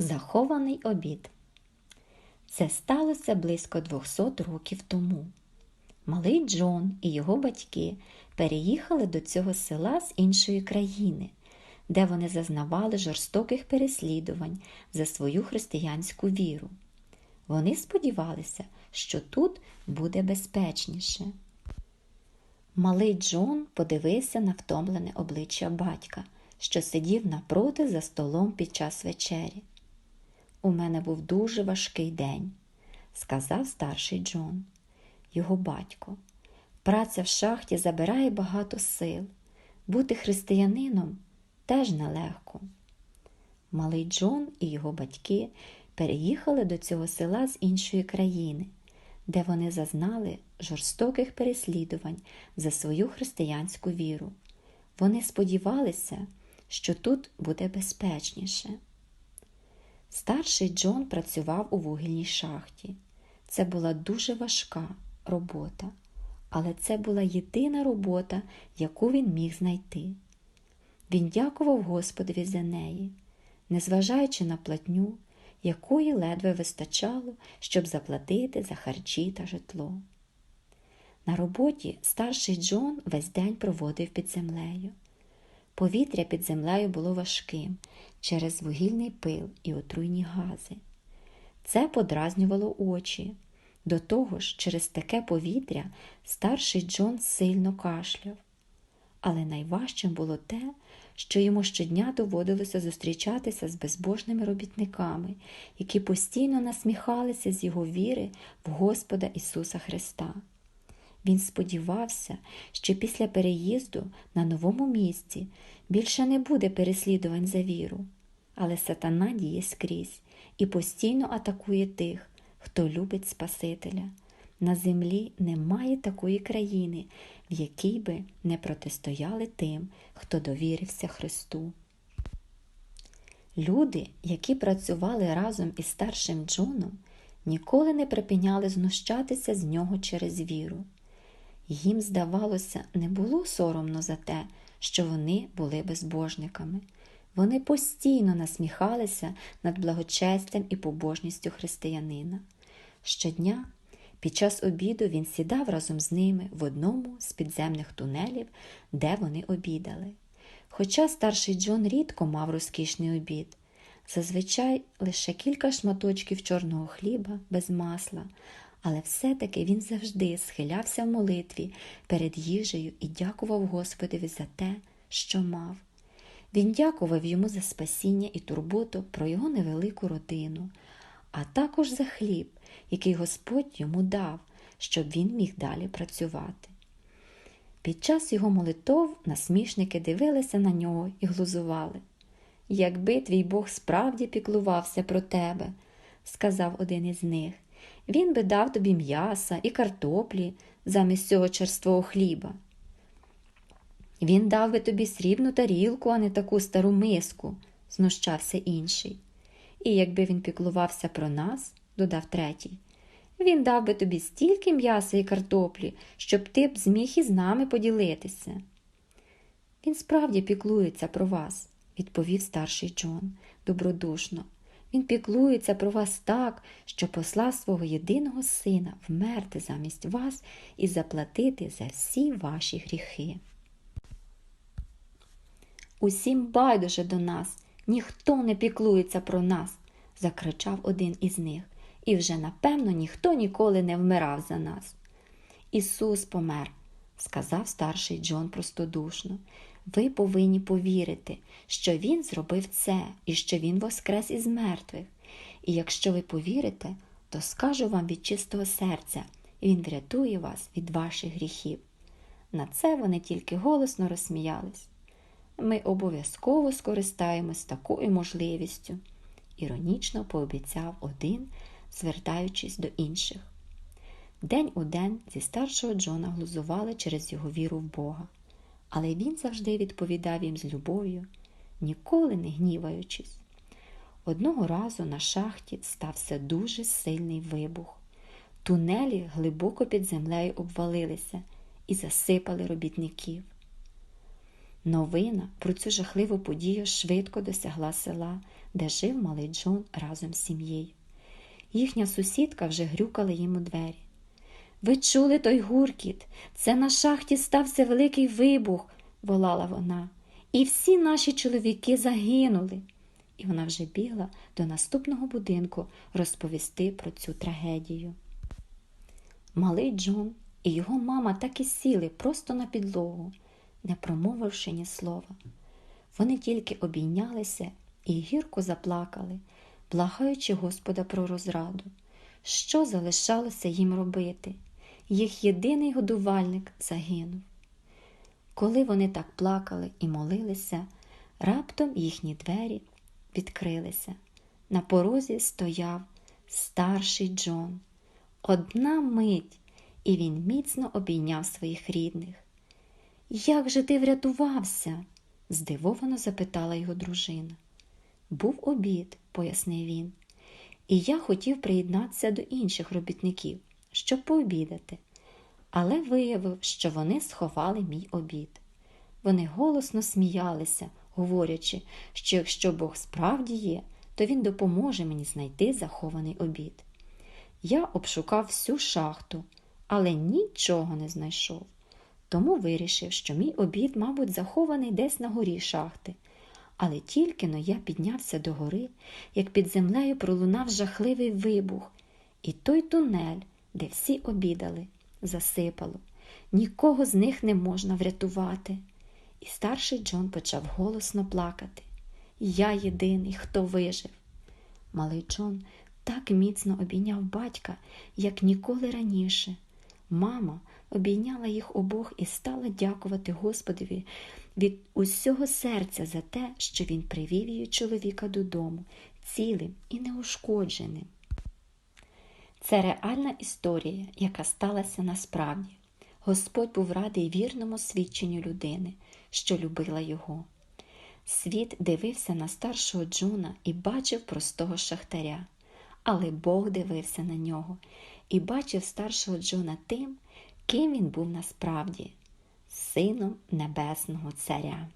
Захований обід. Це сталося близько 200 років тому. Малий Джон і його батьки переїхали до цього села з іншої країни, де вони зазнавали жорстоких переслідувань за свою християнську віру. Вони сподівалися, що тут буде безпечніше. Малий Джон подивився на втомлене обличчя батька, що сидів напроти за столом під час вечері. У мене був дуже важкий день, сказав старший Джон, його батько. Праця в шахті забирає багато сил. Бути християнином теж нелегко. Малий Джон і його батьки переїхали до цього села з іншої країни, де вони зазнали жорстоких переслідувань за свою християнську віру. Вони сподівалися, що тут буде безпечніше. Старший Джон працював у вугільній шахті. Це була дуже важка робота, але це була єдина робота, яку він міг знайти. Він дякував Господові за неї, незважаючи на платню, якої ледве вистачало, щоб заплатити за харчі та житло. На роботі старший Джон весь день проводив під землею. Повітря під землею було важким через вугільний пил і отруйні гази. Це подразнювало очі. До того ж, через таке повітря старший Джон сильно кашляв. Але найважчим було те, що йому щодня доводилося зустрічатися з безбожними робітниками, які постійно насміхалися з його віри в Господа Ісуса Христа. Він сподівався, що після переїзду на новому місці більше не буде переслідувань за віру, але сатана діє скрізь і постійно атакує тих, хто любить Спасителя. На землі немає такої країни, в якій би не протистояли тим, хто довірився Христу. Люди, які працювали разом із старшим Джоном, ніколи не припиняли знущатися з нього через віру. Їм, здавалося, не було соромно за те, що вони були безбожниками. Вони постійно насміхалися над благочестям і побожністю християнина. Щодня, під час обіду, він сідав разом з ними в одному з підземних тунелів, де вони обідали. Хоча старший Джон рідко мав розкішний обід, зазвичай лише кілька шматочків чорного хліба без масла, але все-таки він завжди схилявся в молитві перед їжею і дякував Господові за те, що мав. Він дякував йому за спасіння і турботу про його невелику родину, а також за хліб, який Господь йому дав, щоб він міг далі працювати. Під час його молитов насмішники дивилися на нього і глузували. Якби твій Бог справді піклувався про тебе, сказав один із них, він би дав тобі м'яса і картоплі замість цього черствого хліба. Він дав би тобі срібну тарілку, а не таку стару миску, знущався інший. І якби він піклувався про нас, додав третій, він дав би тобі стільки м'яса і картоплі, щоб ти б зміг із нами поділитися. Він справді піклується про вас, відповів старший Джон добродушно. Він піклується про вас так, що послав свого єдиного сина вмерти замість вас і заплатити за всі ваші гріхи. Усім байдуже до нас, ніхто не піклується про нас, закричав один із них, і вже напевно ніхто ніколи не вмирав за нас. Ісус помер, сказав старший Джон простодушно. Ви повинні повірити, що Він зробив це і що Він воскрес із мертвих. І якщо ви повірите, то скажу вам від чистого серця, Він врятує вас від ваших гріхів. На це вони тільки голосно розсміялись. Ми обов'язково скористаємось такою можливістю, іронічно пообіцяв один, звертаючись до інших. День у день зі старшого Джона глузували через його віру в Бога але він завжди відповідав їм з любов'ю, ніколи не гніваючись. Одного разу на шахті стався дуже сильний вибух. Тунелі глибоко під землею обвалилися і засипали робітників. Новина про цю жахливу подію швидко досягла села, де жив малий Джон разом з сім'єю. Їхня сусідка вже грюкала їм у двері. Ви чули той гуркіт? Це на шахті стався великий вибух, волала вона. І всі наші чоловіки загинули. І вона вже бігла до наступного будинку розповісти про цю трагедію. Малий Джон і його мама так і сіли просто на підлогу, не промовивши ні слова. Вони тільки обійнялися і гірко заплакали, благаючи Господа про розраду. Що залишалося їм робити? Їх єдиний годувальник загинув. Коли вони так плакали і молилися, раптом їхні двері відкрилися. На порозі стояв старший Джон. Одна мить, і він міцно обійняв своїх рідних. Як же ти врятувався? здивовано запитала його дружина. Був обід, пояснив він, і я хотів приєднатися до інших робітників, щоб пообідати, але виявив, що вони сховали мій обід. Вони голосно сміялися, говорячи, що якщо Бог справді є, то він допоможе мені знайти захований обід. Я обшукав всю шахту, але нічого не знайшов. Тому вирішив, що мій обід, мабуть, захований десь на горі шахти. Але тільки но я піднявся до гори, як під землею пролунав жахливий вибух, і той тунель, де всі обідали, засипало. Нікого з них не можна врятувати. І старший Джон почав голосно плакати. Я єдиний, хто вижив. Малий Джон так міцно обійняв батька, як ніколи раніше. Мама обійняла їх обох і стала дякувати Господові від усього серця за те, що він привів її чоловіка додому, цілим і неушкодженим. Це реальна історія, яка сталася насправді. Господь був радий вірному свідченню людини, що любила його. Світ дивився на старшого Джона і бачив простого шахтаря, але Бог дивився на нього і бачив старшого Джона тим, ким він був насправді сином Небесного Царя.